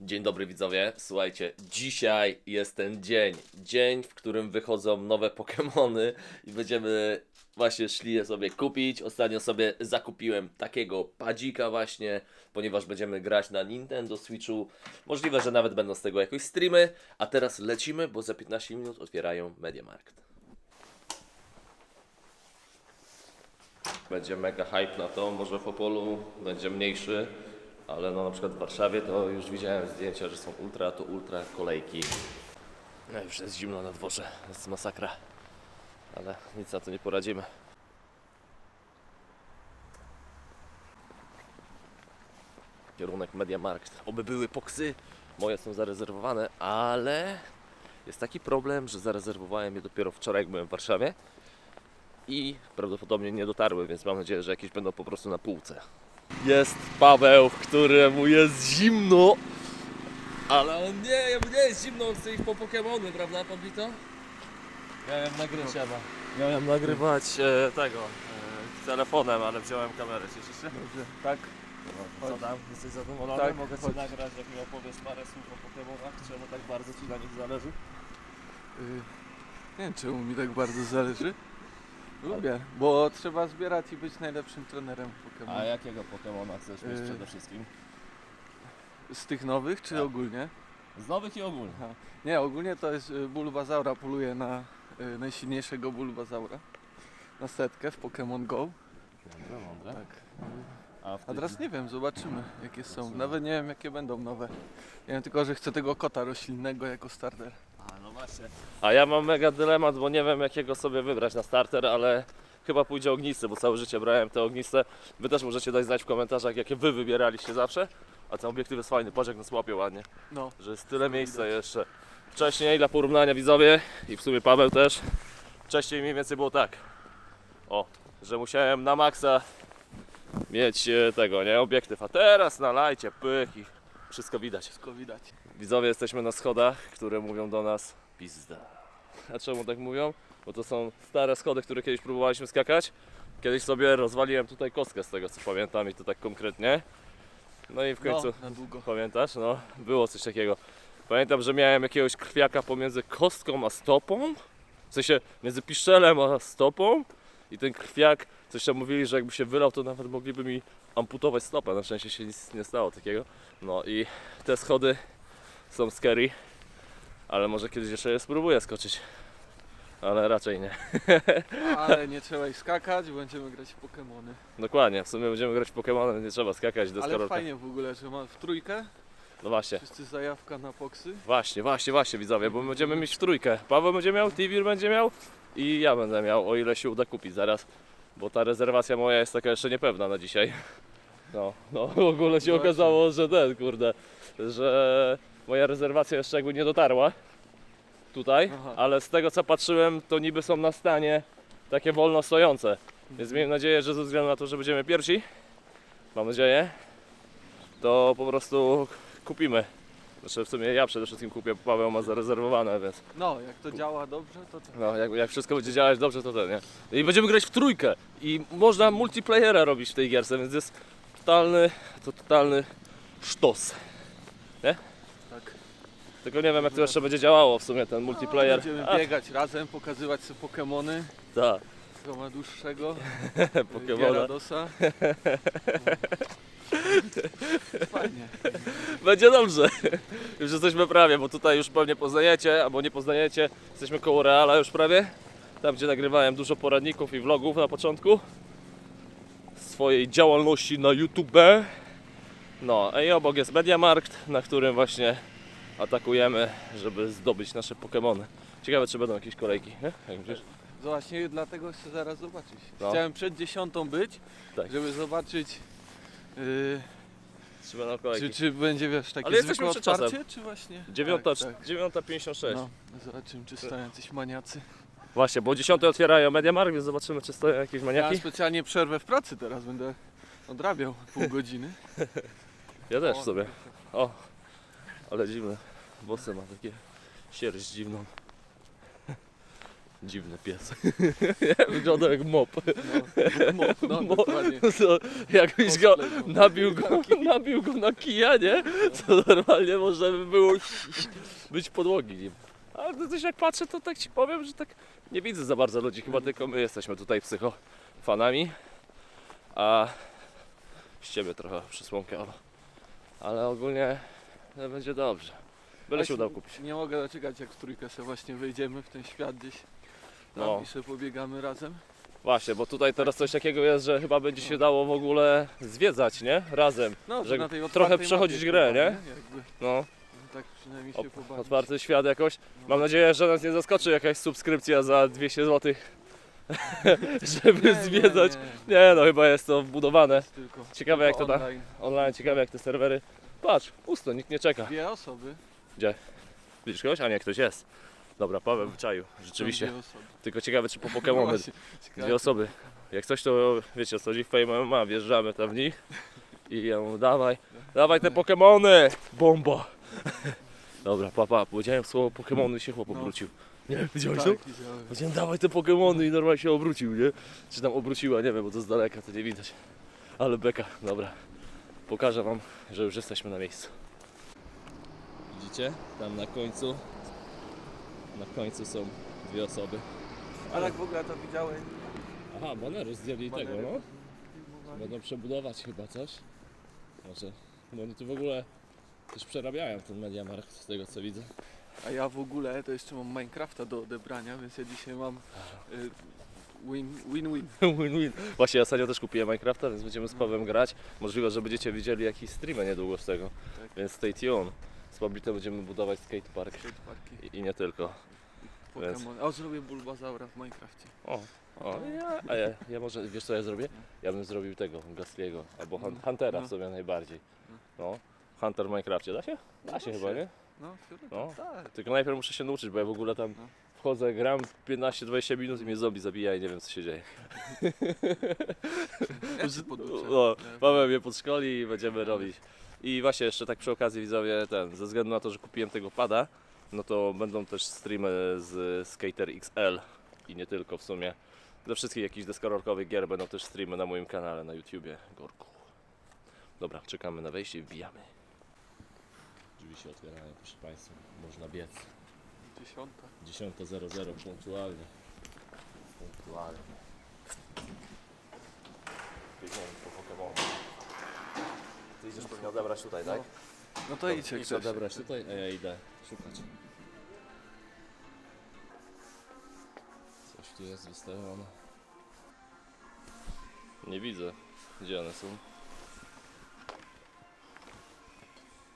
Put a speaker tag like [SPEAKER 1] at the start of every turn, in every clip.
[SPEAKER 1] Dzień dobry widzowie, słuchajcie, dzisiaj jest ten dzień, dzień, w którym wychodzą nowe Pokémony i będziemy właśnie szli je sobie kupić. Ostatnio sobie zakupiłem takiego padzika właśnie, ponieważ będziemy grać na Nintendo Switchu. Możliwe, że nawet będą z tego jakoś streamy, a teraz lecimy, bo za 15 minut otwierają Mediamarkt. Będzie mega hype na to, może w Opolu będzie mniejszy, ale no na przykład w Warszawie to już widziałem zdjęcia, że są ultra, to ultra kolejki. No już jest zimno na dworze, jest masakra, ale nic na to nie poradzimy. Kierunek Mediamarkt. Oby były poksy, moje są zarezerwowane, ale jest taki problem, że zarezerwowałem je dopiero wczoraj, jak byłem w Warszawie i prawdopodobnie nie dotarły, więc mam nadzieję, że jakieś będą po prostu na półce. Jest Paweł, któremu jest zimno, ale on nie, jemu nie jest zimno, on chce iść po Pokemony, prawda, Pablito? Miałem nagrywać, miałem nagrywać e, tego, e, telefonem, ale wziąłem kamerę, cieszysz się? Tak? No, co tam, jesteś zadowolony?
[SPEAKER 2] Tak,
[SPEAKER 1] Mogę Ci
[SPEAKER 2] chodź.
[SPEAKER 1] nagrać, jak mi opowiesz parę słów o Pokemonach, czemu tak bardzo Ci na nich zależy?
[SPEAKER 2] Y, Nie wiem czemu mi tak bardzo zależy. Lubię, bo trzeba zbierać i być najlepszym trenerem Pokémon.
[SPEAKER 1] A jakiego Pokemona chcesz mieć
[SPEAKER 2] Y.
[SPEAKER 1] przede wszystkim?
[SPEAKER 2] Z tych nowych, czy
[SPEAKER 1] Tak.
[SPEAKER 2] ogólnie?
[SPEAKER 1] Z nowych i ogólnie.
[SPEAKER 2] Nie, ogólnie to jest y, Bulbazaura, poluje na y, najsilniejszego Bulbazaura. Na setkę w Pokémon Go.
[SPEAKER 1] Mądre, mądre.
[SPEAKER 2] Tak.
[SPEAKER 1] A, w
[SPEAKER 2] A teraz nie wiem, zobaczymy jakie są. Nawet nie wiem jakie będą nowe. Nie wiem tylko, że chcę tego kota roślinnego jako starter.
[SPEAKER 1] A, ja mam mega dylemat, bo nie wiem jakiego sobie wybrać na starter, ale chyba pójdzie ognisty, bo całe życie brałem te ogniste. Wy też możecie dać znać w komentarzach, jakie wy wybieraliście zawsze. A ten obiektyw jest fajny, patrz jak nas łapie ładnie.
[SPEAKER 2] No,
[SPEAKER 1] Że jest tyle miejsca jeszcze. Wcześniej dla porównania widzowie i w sumie Paweł też. Wcześniej mniej więcej było tak. O, że musiałem na maksa mieć e, tego, nie, obiektyw. A teraz na lajcie, pych i wszystko widać.
[SPEAKER 2] wszystko widać.
[SPEAKER 1] Widzowie, jesteśmy na schodach, które mówią do nas pizda. A czemu tak mówią? Bo to są stare schody, które kiedyś próbowaliśmy skakać. Kiedyś sobie rozwaliłem tutaj kostkę z tego co pamiętam i to tak konkretnie. No i w końcu,
[SPEAKER 2] No, na długo.
[SPEAKER 1] pamiętasz? No, było coś takiego. Pamiętam, że miałem jakiegoś krwiaka pomiędzy kostką a stopą. W sensie między piszczelem a stopą. I ten krwiak, coś tam mówili, że jakby się wylał, to nawet mogliby mi amputować stopę. Na szczęście się nic nie stało takiego. No i te schody są scary, ale może kiedyś jeszcze je spróbuję skoczyć. Ale raczej nie.
[SPEAKER 2] Ale nie trzeba ich skakać, będziemy grać w Pokémony.
[SPEAKER 1] Dokładnie, w sumie będziemy grać w Pokémon, nie trzeba skakać do
[SPEAKER 2] Ale fajnie w ogóle, że ma w trójkę.
[SPEAKER 1] No właśnie,
[SPEAKER 2] Wszyscy zajawka na poksy.
[SPEAKER 1] właśnie, właśnie, właśnie widzowie, bo będziemy mieć w trójkę. Paweł będzie miał, Tivir będzie miał i ja będę miał, o ile się uda kupić zaraz. Bo ta rezerwacja moja jest taka jeszcze niepewna na dzisiaj. No, no w ogóle się
[SPEAKER 2] Właśnie.
[SPEAKER 1] okazało, że ten, kurde, że moja rezerwacja jeszcze jakby nie dotarła tutaj,
[SPEAKER 2] Aha.
[SPEAKER 1] ale z tego co patrzyłem, to niby są na stanie takie wolno stojące. Więc miejmy nadzieję, że ze względu na to, że będziemy pierwsi, mam nadzieję, to po prostu kupimy. Znaczy w sumie ja przede wszystkim kupię, Paweł ma zarezerwowane, więc
[SPEAKER 2] No, jak to działa dobrze, to tak.
[SPEAKER 1] no, jak, jak wszystko będzie działać dobrze, to ten, nie? I będziemy grać w trójkę i można multiplayera robić w tej gierce, więc jest totalny, to totalny sztos. Tylko nie wiem jak to jeszcze będzie działało w sumie ten multiplayer.
[SPEAKER 2] Będziemy
[SPEAKER 1] A,
[SPEAKER 2] biegać razem, pokazywać sobie Pokémony.
[SPEAKER 1] tak,
[SPEAKER 2] Kto ma dłuższego.
[SPEAKER 1] Pokemona.
[SPEAKER 2] Gyaradosa. Fajnie.
[SPEAKER 1] Będzie dobrze. Już jesteśmy prawie, bo tutaj już pewnie poznajecie, albo nie poznajecie. Jesteśmy koło Reala już prawie. Tam gdzie nagrywałem dużo poradników i vlogów na początku swojej działalności na YouTube. No, i obok jest Mediamarkt, na którym właśnie atakujemy, żeby zdobyć nasze Pokémony. Ciekawe, czy będą jakieś kolejki, nie? Jak myślisz?
[SPEAKER 2] No właśnie dlatego chcę zaraz zobaczyć.
[SPEAKER 1] No.
[SPEAKER 2] Chciałem przed dziesiątą być,
[SPEAKER 1] Tak.
[SPEAKER 2] żeby zobaczyć yy,
[SPEAKER 1] Czy będą kolejki?
[SPEAKER 2] czy, czy będzie wiesz takie
[SPEAKER 1] Ale jesteśmy
[SPEAKER 2] zwykłe
[SPEAKER 1] przed czasem.
[SPEAKER 2] czy właśnie...
[SPEAKER 1] Dziewiąta,
[SPEAKER 2] tak, tak.
[SPEAKER 1] 9.56.
[SPEAKER 2] No, zobaczymy czy stoją jacyś maniacy.
[SPEAKER 1] Właśnie, bo o 10 otwierają Mediamarkt, więc zobaczymy, czy stoją jakieś
[SPEAKER 2] Ja
[SPEAKER 1] maniaki.
[SPEAKER 2] specjalnie przerwę w pracy teraz, będę odrabiał pół godziny.
[SPEAKER 1] Ja też sobie. O, ale dziwne. Włosy ma takie sierść dziwną. Dziwny pies. Wygląda jak mop.
[SPEAKER 2] No, no,
[SPEAKER 1] Mo-
[SPEAKER 2] dokładnie.
[SPEAKER 1] To jakbyś go
[SPEAKER 2] no.
[SPEAKER 1] nabił go, nabił go na kija, nie? To normalnie można by było być podłogi nim. Ale to jak patrzę, to tak ci powiem, że tak nie widzę za bardzo ludzi. Chyba tylko my jesteśmy tutaj psychofanami. A ściemy trochę przysłonkę, ale ogólnie no, będzie dobrze. Byle się udało kupić.
[SPEAKER 2] Nie mogę doczekać, jak w trójkę sobie właśnie wyjdziemy w ten świat gdzieś. Tam
[SPEAKER 1] No.
[SPEAKER 2] i sobie pobiegamy razem.
[SPEAKER 1] Właśnie, bo tutaj teraz coś takiego jest, że chyba będzie się dało w ogóle zwiedzać, nie? Razem.
[SPEAKER 2] No,
[SPEAKER 1] Że
[SPEAKER 2] na tej
[SPEAKER 1] trochę
[SPEAKER 2] otwartej
[SPEAKER 1] przechodzić
[SPEAKER 2] mapie
[SPEAKER 1] grę,
[SPEAKER 2] chyba,
[SPEAKER 1] nie?
[SPEAKER 2] Jakby,
[SPEAKER 1] No.
[SPEAKER 2] tak przynajmniej się pobawić.
[SPEAKER 1] otwarty świat jakoś. Mam nadzieję, że nas nie zaskoczy jakaś subskrypcja za 200 zł, żeby
[SPEAKER 2] Nie,
[SPEAKER 1] zwiedzać.
[SPEAKER 2] Nie,
[SPEAKER 1] Nie, no chyba jest to wbudowane.
[SPEAKER 2] Tylko,
[SPEAKER 1] Ciekawe jak to da
[SPEAKER 2] online.
[SPEAKER 1] online, ciekawe jak te serwery. Patrz, pusto, nikt nie czeka.
[SPEAKER 2] Dwie osoby.
[SPEAKER 1] Widzisz kogoś? A nie, ktoś jest. Dobra, Paweł wyczaił,
[SPEAKER 2] Są
[SPEAKER 1] rzeczywiście.
[SPEAKER 2] Dwie osoby.
[SPEAKER 1] Tylko ciekawe czy po
[SPEAKER 2] No
[SPEAKER 1] Pokémony.
[SPEAKER 2] właśnie, ciekawe.
[SPEAKER 1] Dwie osoby. Jak coś to wiecie o co chodzi, w Fame MMA, wjeżdżamy tam w nich i ja mówię, dawaj, dawaj te Pokemony! Bomba! Dobra, papa, powiedziałem słowo Pokemony i się chłop
[SPEAKER 2] No.
[SPEAKER 1] obrócił. Nie, widziałeś to?
[SPEAKER 2] Tak, widziałem.
[SPEAKER 1] Powiedziałem, dawaj te Pokemony i normalnie się obrócił, nie? Czy tam obróciła, nie wiem, bo to z daleka to nie widać. Ale beka, dobra. Pokażę wam, że już jesteśmy na miejscu. Widzicie? Tam na końcu, na końcu są dwie osoby.
[SPEAKER 2] Ale jak w ogóle to widziałem.
[SPEAKER 1] Aha, banery zdjęli tego,
[SPEAKER 2] banery
[SPEAKER 1] no.
[SPEAKER 2] filmowali.
[SPEAKER 1] Będą przebudować chyba coś. Może. Bo oni tu w ogóle też przerabiają ten Mediamarkt z tego co widzę.
[SPEAKER 2] A ja w ogóle to jeszcze mam Minecrafta do odebrania, więc ja dzisiaj mam y, win-win.
[SPEAKER 1] Win-win. Właśnie ja ostatnio też kupiłem Minecrafta, więc będziemy z Pawłem grać. Możliwe, że będziecie widzieli jakiś streamy niedługo z tego.
[SPEAKER 2] Tak.
[SPEAKER 1] Więc stay tuned. Z Pablitem będziemy budować skatepark.
[SPEAKER 2] Skateparki,
[SPEAKER 1] I, I nie tylko. Więc-.
[SPEAKER 2] O, zrobię Bulbazaura w Minecrafcie.
[SPEAKER 1] O, o ja, a ja, ja może, wiesz co ja zrobię? Ja bym zrobił tego, Gastliego, albo Hun- Huntera w
[SPEAKER 2] No.
[SPEAKER 1] sobie najbardziej. No, Hunter w Minecrafcie, da się? Da się
[SPEAKER 2] Da
[SPEAKER 1] chyba,
[SPEAKER 2] się.
[SPEAKER 1] nie?
[SPEAKER 2] No,
[SPEAKER 1] No.
[SPEAKER 2] no. tak.
[SPEAKER 1] Tylko najpierw muszę się nauczyć, bo ja w ogóle tam
[SPEAKER 2] No.
[SPEAKER 1] Wchodzę, gram 15-20 minut i mnie zombie zabija i nie wiem co się dzieje.
[SPEAKER 2] Ja się poduczę.
[SPEAKER 1] No. Paweł mnie podszkoli i będziemy robić. I właśnie jeszcze tak przy okazji widzowie, ten, ze względu na to, że kupiłem tego pada, no to będą też streamy z Skater XL i nie tylko w sumie. Ze wszystkich jakichś deskorolkowych gier będą też streamy na moim kanale na YouTubie, Gorku. Dobra, czekamy na wejście i wbijamy. Drzwi się otwierają, proszę Państwa, można biec.
[SPEAKER 2] Dziesiąta.
[SPEAKER 1] 10.00 punktualnie. Punktualnie. Biegniemy po Pokémon. Ty idziesz pewnie odebrać tutaj, tak?
[SPEAKER 2] No to idźcie
[SPEAKER 1] Idź
[SPEAKER 2] Grzesiek.
[SPEAKER 1] odebrać tutaj, a ja idę szukać. Coś tu jest wystawione. Nie widzę, gdzie one są.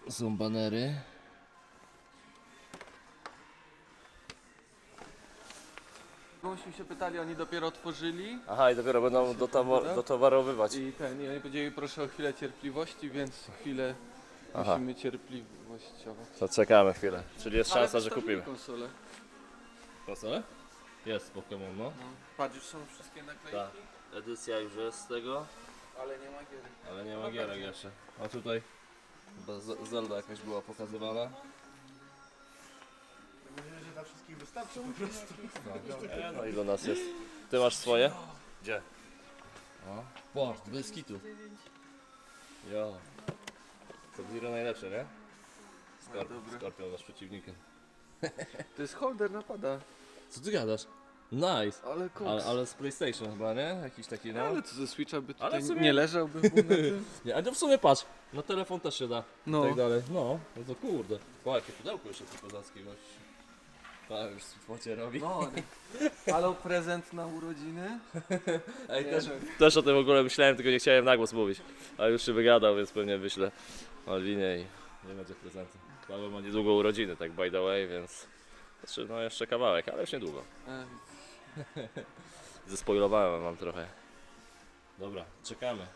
[SPEAKER 1] Są banery.
[SPEAKER 2] Myśmy się pytali, oni dopiero otworzyli
[SPEAKER 1] Aha, i dopiero będą dotowar- dotowarowywać.
[SPEAKER 2] i ten, i oni powiedzieli proszę o chwilę cierpliwości, więc chwilę
[SPEAKER 1] Aha.
[SPEAKER 2] musimy cierpliwościować.
[SPEAKER 1] To czekamy chwilę. Czyli jest
[SPEAKER 2] Ale
[SPEAKER 1] szansa, że
[SPEAKER 2] wystawili
[SPEAKER 1] kupimy.
[SPEAKER 2] konsolę.
[SPEAKER 1] Konsolę? Jest Pokémon, no.
[SPEAKER 2] No. Patrz, już są wszystkie naklejki,
[SPEAKER 1] Tak. Edycja już jest z tego,
[SPEAKER 2] ale nie ma gier.
[SPEAKER 1] ale nie ma gierek jeszcze. A tutaj chyba Z- Zelda jakaś była pokazywana.
[SPEAKER 3] Dla wszystkich wystarczy po prostu.
[SPEAKER 1] E, No ile nas jest? Ty masz swoje? Gdzie? O, po, bez kitu. Jo. To Zero najlepsze, nie?
[SPEAKER 2] Dobre.
[SPEAKER 1] Skorpion nasz przeciwnikiem.
[SPEAKER 2] To jest holder napada,
[SPEAKER 1] Co ty gadasz? Nice.
[SPEAKER 2] ale koks.
[SPEAKER 1] Ale, ale z PlayStation chyba, nie? Jakiś taki, no.
[SPEAKER 2] Ale to ze Switcha by
[SPEAKER 1] Ale
[SPEAKER 2] tutaj
[SPEAKER 1] w sumie-
[SPEAKER 2] nie leżałby był na tym.
[SPEAKER 1] Nie, a to w sumie patrz, na telefon też się da.
[SPEAKER 2] No,
[SPEAKER 1] tak dalej. No, no to kurde. O, jakie pudełko jeszcze tu kozackie. Tak, już w focie robi.
[SPEAKER 2] no. Halo, prezent na urodziny?
[SPEAKER 1] Ej, też, też o tym w ogóle myślałem, tylko nie chciałem na głos mówić. A już się wygadał, więc pewnie wyślę Malwinie i nie będzie prezentu. Paweł ma niedługo urodziny, tak by the way, więc... Znaczy, no jeszcze kawałek, ale już niedługo. Zespoilowałem wam trochę. Dobra, czekamy.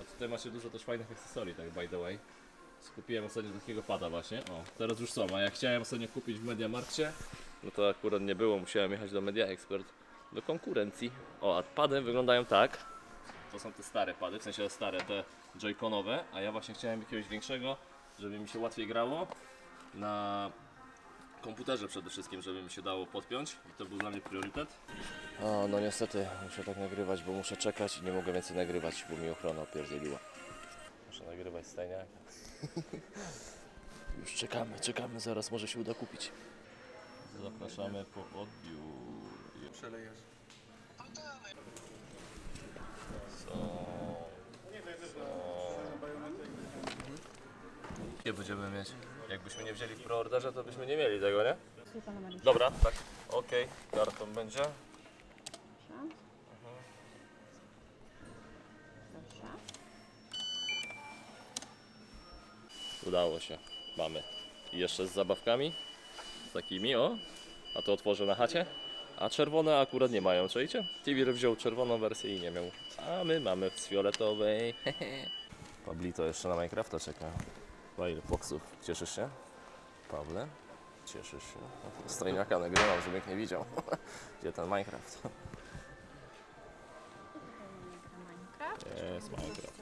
[SPEAKER 1] A tutaj macie dużo też fajnych akcesorii, tak by the way. Skupiłem ostatnio takiego pada właśnie. O, teraz już są, a jak chciałem ostatnio kupić w Mediamarkcie, no to akurat nie było, musiałem jechać do Media Expert, do konkurencji. O, a pady wyglądają tak. To są te stare pady, w sensie stare, te joyconowe, a ja właśnie chciałem jakiegoś większego, żeby mi się łatwiej grało na komputerze przede wszystkim, żeby mi się dało podpiąć i to był dla mnie priorytet. O, no niestety muszę tak nagrywać, bo muszę czekać i nie mogę więcej nagrywać, bo mi ochrona opierdzieliła. Muszę nagrywać stajniak. Już czekamy, czekamy, zaraz może się uda kupić. Zapraszamy po odbiór.
[SPEAKER 2] Przelejesz.
[SPEAKER 1] Są. Jakie będziemy mieć? Jakbyśmy nie wzięli w preorderze, to byśmy nie mieli tego, nie? Dobra, tak. Okej, kartą będzie. Udało się. Mamy. I jeszcze z zabawkami. Z takimi, o. A to otworzę na chacie. A czerwone akurat nie mają, czujecie? Tiwir wziął czerwoną wersję i nie miał. A my mamy z fioletowej. Pablito jeszcze na Minecrafta czeka. Na ile boksów? Cieszysz się? Pawle? Cieszysz się? Stojniaka nagrywam, żeby nie widział. Gdzie ten? Minecraft. Jest Minecraft.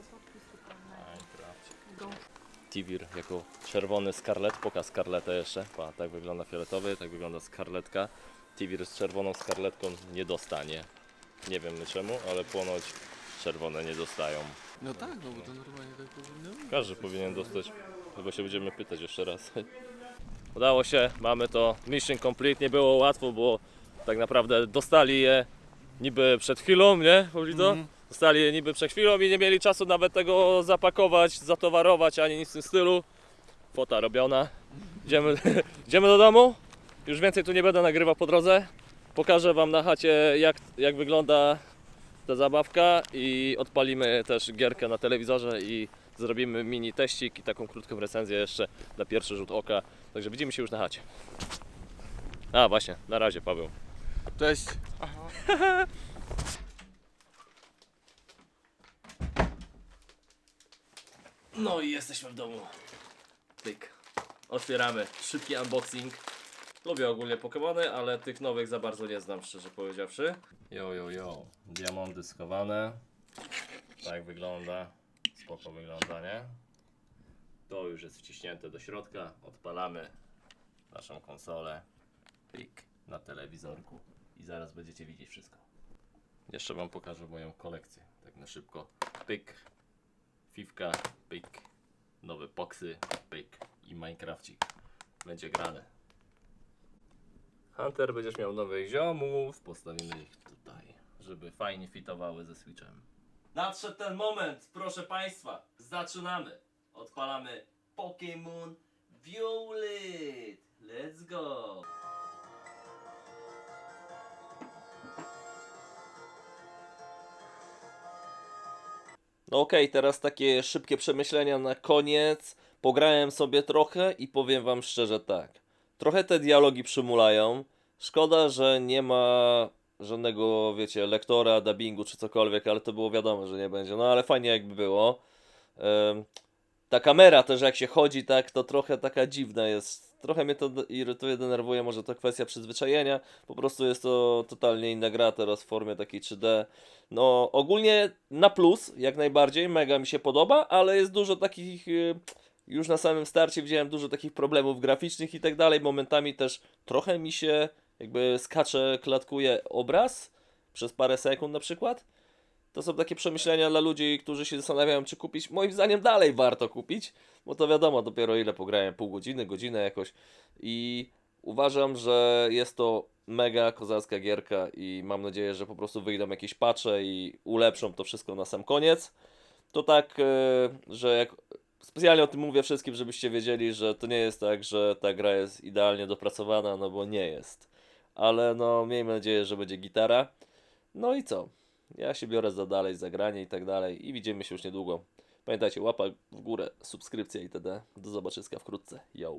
[SPEAKER 1] Tivir jako czerwony skarlet, pokaż skarletę jeszcze. Pa, tak wygląda fioletowy, tak wygląda skarletka. Tivir z czerwoną skarletką nie dostanie. Nie wiemy czemu, ale ponoć czerwone nie dostają.
[SPEAKER 2] No tak, no bo to normalnie tak powinno być.
[SPEAKER 1] Każdy powinien dostać. Chyba się będziemy pytać jeszcze raz. Udało się, mamy to. Mission complete. Nie było łatwo, bo tak naprawdę dostali je niby przed chwilą, nie?
[SPEAKER 2] Mhm.
[SPEAKER 1] Dostali je niby przed chwilą i nie mieli czasu nawet tego zapakować, zatowarować, ani nic w tym stylu. Fota robiona. Idziemy, idziemy do domu. Już więcej tu nie będę nagrywał po drodze. Pokażę Wam na chacie jak, jak wygląda ta zabawka i odpalimy też gierkę na telewizorze i zrobimy mini teścik i taką krótką recenzję jeszcze na pierwszy rzut oka. Także widzimy się już na chacie. A właśnie, na razie Paweł.
[SPEAKER 2] Cześć.
[SPEAKER 1] No i jesteśmy w domu. Tyk. Otwieramy. Szybki unboxing. Lubię ogólnie Pokémony, ale tych nowych za bardzo nie znam, szczerze powiedziawszy. Jo, jo, jo. Diamondy schowane. Tak wygląda. Spoko wygląda, nie? To już jest wciśnięte do środka. Odpalamy naszą konsolę. Pyk. Na telewizorku. I zaraz będziecie widzieć wszystko. Jeszcze Wam pokażę moją kolekcję. Tak na szybko. Pyk. Fifka, pyk, nowe poksy, pyk i Minecrafcik. Będzie grane. Hunter, będziesz miał nowych ziomów. Postawimy ich tutaj, żeby fajnie fitowały ze Switchem. Nadszedł ten moment, proszę Państwa. Zaczynamy. Odpalamy Pokémon Violet. Let's go. No okej, teraz takie szybkie przemyślenia na koniec. Pograłem sobie trochę i powiem wam szczerze tak. Trochę te dialogi przymulają. Szkoda, że nie ma żadnego, wiecie, lektora, dubbingu czy cokolwiek, ale to było wiadomo, że nie będzie. No ale fajnie jakby było. Ta kamera też jak się chodzi tak, to trochę taka dziwna jest. Trochę mnie to irytuje, denerwuje, może to kwestia przyzwyczajenia. Po prostu jest to totalnie inna gra teraz w formie takiej 3D. No, ogólnie na plus, jak najbardziej, mega mi się podoba, ale jest dużo takich, y, już na samym starcie widziałem dużo takich problemów graficznych i tak dalej. Momentami też trochę mi się jakby skacze, klatkuje obraz przez parę sekund na przykład. To są takie przemyślenia dla ludzi, którzy się zastanawiają, czy kupić. Moim zdaniem dalej warto kupić, bo to wiadomo, dopiero ile pograłem, pół godziny, godzinę jakoś. I uważam, że jest to mega kozacka gierka i mam nadzieję, że po prostu wyjdą jakieś patche i ulepszą to wszystko na sam koniec. To tak, e, że jak specjalnie o tym mówię wszystkim, żebyście wiedzieli, że to nie jest tak, że ta gra jest idealnie dopracowana, no bo nie jest. Ale no, miejmy nadzieję, że będzie gitara. No i co? Ja się biorę za dalej, za granie i tak dalej i widzimy się już niedługo. Pamiętajcie, łapa w górę, subskrypcja itd. Do zobaczyska wkrótce. Yo!